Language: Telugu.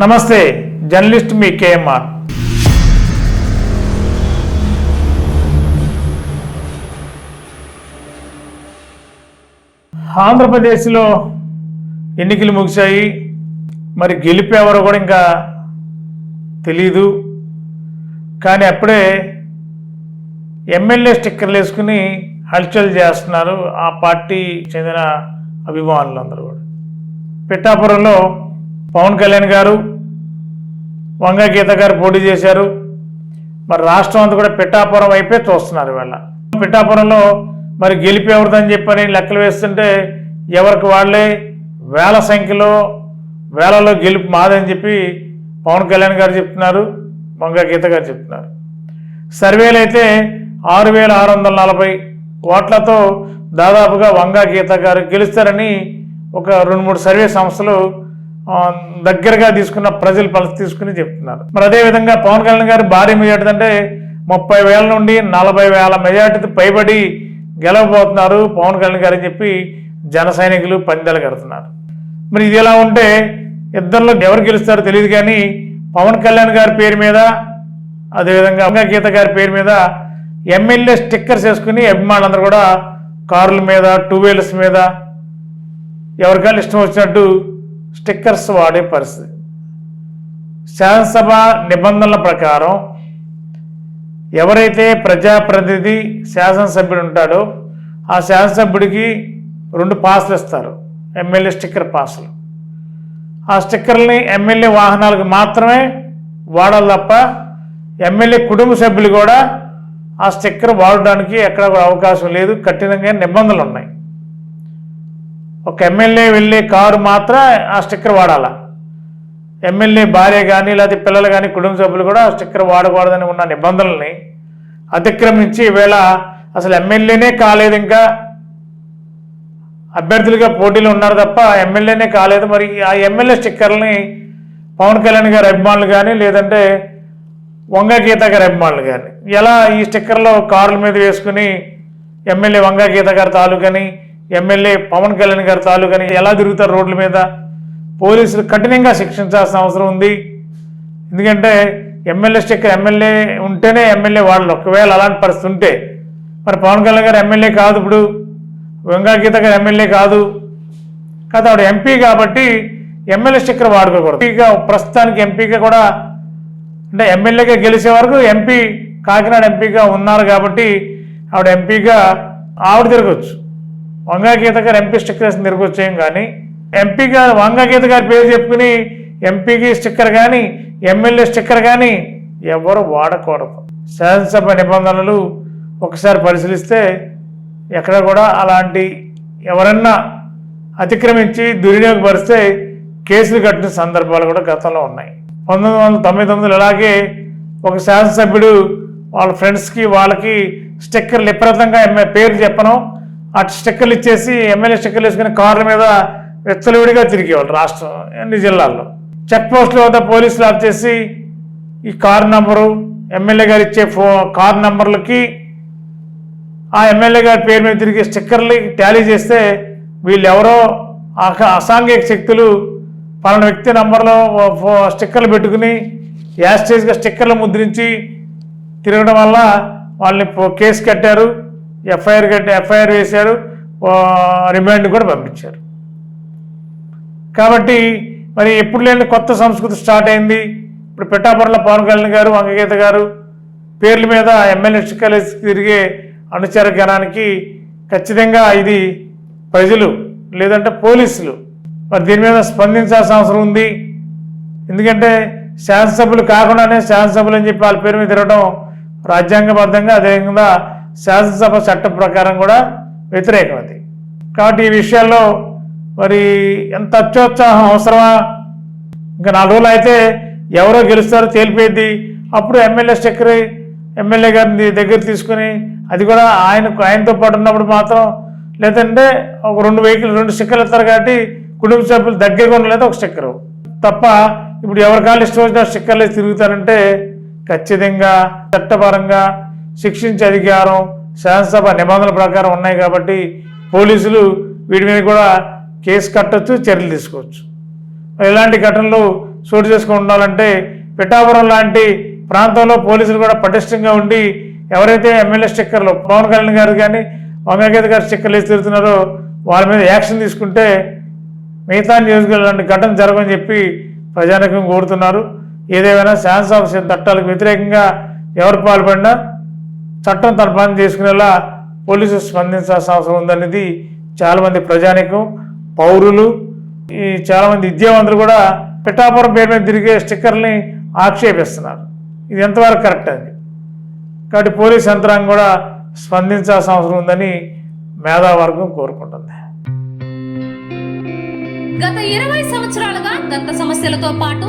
నమస్తే జర్నలిస్ట్ మీ కేఎంఆర్. ఆంధ్రప్రదేశ్లో ఎన్నికలు ముగిశాయి. మరి గెలిపేవారో కూడా ఇంకా తెలీదు. కానీ అప్పుడే ఎమ్మెల్యే స్టిక్కర్లు వేసుకుని హల్చల్ చేస్తున్నారు ఆ పార్టీ చెందిన అభిమానులు అందరూ కూడా. పిఠాపురంలో పవన్ కళ్యాణ్ గారు వంగ గీత గారు పోటీ చేశారు. మరి రాష్ట్రం అంతా కూడా పిఠాపురం వైపే చూస్తున్నారు ఇవాళ. పిఠాపురంలో మరి గెలిపి ఎవరిదని చెప్పని లెక్కలు వేస్తుంటే ఎవరికి వాళ్ళే వేల సంఖ్యలో వేలలో గెలుపు మాదని చెప్పి పవన్ కళ్యాణ్ గారు చెప్తున్నారు వంగ గీత గారు చెప్తున్నారు. సర్వేలు అయితే ఆరు వేల ఆరు వందల నలభై ఓట్లతో దాదాపుగా వంగా గీత గారు గెలుస్తారని ఒక రెండు మూడు సర్వే సంస్థలు దగ్గరగా తీసుకున్న ప్రజలు పరిస్థితి తీసుకుని చెప్తున్నారు. మరి అదేవిధంగా పవన్ కళ్యాణ్ గారు భారీ మెజార్టీ అంటే ముప్పై వేల నుండి నలభై వేల మెజార్టీ పైబడి గెలవబోతున్నారు పవన్ కళ్యాణ్ గారు అని చెప్పి జన సైనికులు పందెలు కడుతున్నారు. మరి ఇది ఎలా ఉంటే ఇద్దరిలో ఎవరు గెలుస్తారో తెలియదు కానీ పవన్ కళ్యాణ్ గారి పేరు మీద అదేవిధంగా అమ్మ గీత గారి పేరు మీద ఎమ్మెల్యే స్టిక్కర్స్ వేసుకుని అభిమానులందరూ కూడా కార్ల మీద టూ వీలర్స్ మీద ఎవరికైనా ఇష్టం వచ్చినట్టు స్టిక్కర్స్ వాడే పరిస్థితి. శాసనసభ నిబంధనల ప్రకారం ఎవరైతే ప్రజాప్రతినిధి శాసనసభ్యుడు ఉంటాడో ఆ శాసనసభ్యుడికి రెండు పాసులు ఇస్తారు. ఎమ్మెల్యే స్టిక్కర్ పాసులు. ఆ స్టిక్కర్ని ఎమ్మెల్యే వాహనాలకు మాత్రమే వాడాలి తప్ప ఎమ్మెల్యే కుటుంబ సభ్యులు కూడా ఆ స్టిక్కర్ వాడడానికి ఎక్కడ కూడా అవకాశం లేదు. కఠినంగా నిబంధనలు ఉన్నాయి. ఒక ఎమ్మెల్యే వెళ్ళే కారు మాత్రం ఆ స్టిక్కర్ వాడాల? ఎమ్మెల్యే భార్య కానీ లేకపోతే పిల్లలు కానీ కుటుంబ సభ్యులు కూడా ఆ స్టిక్కర్ వాడకూడదని ఉన్న నిబంధనల్ని అతిక్రమించి ఈవేళ అసలు ఎమ్మెల్యేనే కాలేదు ఇంకా. అభ్యర్థులుగా పోటీలు ఉన్నారు తప్ప ఎమ్మెల్యేనే కాలేదు. మరి ఆ ఎమ్మెల్యే స్టిక్కర్ని పవన్ కళ్యాణ్ గారి అభిమానులు కానీ లేదంటే వంగ గీత గారి అభిమానులు కానీ ఎలా ఈ స్టిక్కర్లో కార్ల మీద వేసుకుని ఎమ్మెల్యే వంగ గీత గారి తాలూకని ఎమ్మెల్యే పవన్ కళ్యాణ్ గారి తాలూకాని ఎలా తిరుగుతారు రోడ్ల మీద? పోలీసులు కఠినంగా శిక్షించాల్సిన అవసరం ఉంది. ఎందుకంటే ఎమ్మెల్యే స్టిక్కర్ ఎమ్మెల్యే ఉంటేనే ఎమ్మెల్యే వాళ్ళు. ఒకవేళ అలాంటి పరిస్థితి ఉంటే మరి పవన్ కళ్యాణ్ గారు ఎమ్మెల్యే కాదు ఇప్పుడు. వెంగాగీత గారు ఎమ్మెల్యే కాదు. కాదు ఆవిడ ఎంపీ కాబట్టి ఎమ్మెల్యే స్టిక్కర్ వాడుకోకూడదు. ఎంపీగా ప్రస్తుతానికి ఎంపీగా కూడా అంటే ఎమ్మెల్యేగా గెలిచే వరకు ఎంపీ కాకినాడ ఎంపీగా ఉన్నారు కాబట్టి ఆవిడ ఎంపీగా ఆవిడ తిరగచ్చు. వంగా గీత గారు ఎంపీ స్టిక్కర్ వేసి తిరగొచ్చు కానీ ఎంపీ గారు గీత గారి పేరు చెప్పుకుని ఎంపీకి స్టిక్కర్ కానీ ఎమ్మెల్యే స్టిక్కర్ కానీ ఎవరు వాడకూడదు. శాసనసభ నిబంధనలు ఒకసారి పరిశీలిస్తే ఎక్కడ కూడా అలాంటి ఎవరన్నా అతిక్రమించి దుర్వినియోగపరిస్తే కేసులు కట్టిన సందర్భాలు కూడా గతంలో ఉన్నాయి. పంతొమ్మిది వందల తొంభై తొమ్మిదిలో అలాగే ఒక శాసనసభ్యుడు వాళ్ళ ఫ్రెండ్స్కి వాళ్ళకి స్టిక్కర్లు విపరీతంగా పేరు చెప్పను. అటు స్టిక్కర్లు ఇచ్చేసి ఎమ్మెల్యే స్టిక్కర్లు వేసుకుని కార్ల మీద విచ్చలవిడిగా తిరిగేవాళ్ళు రాష్ట్రం అన్ని జిల్లాల్లో. చెక్ పోస్టుల వద్ద పోలీసులు ఆఫ్ చేసి ఈ కార్ నంబరు ఎమ్మెల్యే గారు ఇచ్చే ఫో కార్ నంబర్లకి ఆ ఎమ్మెల్యే గారి పేరు మీద తిరిగి స్టిక్కర్లు ట్యాలీ చేస్తే వీళ్ళు ఎవరో అసాంఘిక శక్తులు పలానా వ్యక్తి నంబర్లో ఫో- స్టిక్కర్లు పెట్టుకుని యాస్టేజ్గా స్టిక్కర్లు ముద్రించి తిరగడం వల్ల వాళ్ళని కేసు కట్టారు. ఎఫ్ఐఆర్ కంటే ఎఫ్ఐఆర్ వేశారు రిమాండ్ కూడా పంపించారు. కాబట్టి మరి ఎప్పుడు లేని కొత్త సంస్కృతి స్టార్ట్ అయింది. ఇప్పుడు పిఠాపురంలో పవన్ కళ్యాణ్ గారు వంగగీత గారు పేర్ల మీద ఎమ్మెల్యే కాలేజ్ తిరిగే అనుచర గణానికి ఖచ్చితంగా ఇది ప్రజలు లేదంటే పోలీసులు మరి దీని మీద స్పందించాల్సిన అవసరం ఉంది. ఎందుకంటే శాసనసభ్యులు కాకుండానే శాసనసభ్యులు అని చెప్పి వాళ్ళ పేరు మీద తిరగడం రాజ్యాంగబద్ధంగా అదేవిధంగా శాసనసభ చట్టం ప్రకారం కూడా వ్యతిరేకం అది కాబట్టి ఈ విషయాల్లో మరి ఎంత అత్యోత్సాహం అవసరమా? ఇంకా నాలుగు రోజులు అయితే ఎవరో గెలుస్తారో తేలిపోయింది. అప్పుడు ఎమ్మెల్యే స్టిక్కర్ ఎమ్మెల్యే గారిని దగ్గర తీసుకుని అది కూడా ఆయనకు ఆయనతో పాటు ఉన్నప్పుడు మాత్రం లేదంటే ఒక రెండు వెహికల్ రెండు స్టిక్కర్లు ఇస్తారు కాబట్టి కుటుంబ సభ్యులు దగ్గరగా ఉండలేదు ఒక స్టిక్కరు తప్ప ఇప్పుడు ఎవరికాళ్ళు ఇష్టం వచ్చిన స్టిక్కర్లు తిరుగుతారంటే ఖచ్చితంగా చట్టపరంగా శిక్షించే అధికారం శాసనసభ నిబంధనల ప్రకారం ఉన్నాయి కాబట్టి పోలీసులు వీటి మీద కూడా కేసు కట్టొచ్చు చర్యలు తీసుకోవచ్చు. ఇలాంటి ఘటనలు చోటు చేసుకుని ఉండాలంటే పిఠాపురం లాంటి ప్రాంతంలో పోలీసులు కూడా పటిష్టంగా ఉండి ఎవరైతే ఎమ్మెల్యే స్టిక్కర్లు పవన్ కళ్యాణ్ గారు కానీ వంగగీత గారు స్టిక్కర్లు వేసి తిరుగుతున్నారో వాళ్ళ మీద యాక్షన్ తీసుకుంటే మిగతా నియోజకవర్గం లాంటి ఘటన జరగని చెప్పి ప్రజానికం కోరుతున్నారు. ఏదేమైనా శాసనసభ చట్టాలకు వ్యతిరేకంగా ఎవరు పాల్పడినా చట్టం తన పని చేసుకునేలా పోలీసులు స్పందించాల్సిన అవసరం ఉందనేది చాలామంది ప్రజానికం పౌరులు ఈ చాలామంది విద్యావంతులు కూడా పిఠాపురం పేరు మీద తిరిగే స్టిక్కర్ని ఆక్షేపిస్తున్నారు. ఇది ఎంతవరకు కరెక్ట్ అండి? కాబట్టి పోలీస్ యంత్రాంగం కూడా స్పందించాల్సిన అవసరం ఉందని మేధావర్గం కోరుకుంటుంది. గత ఇరవై సంవత్సరాలుగా దంత సమస్యలతో పాటు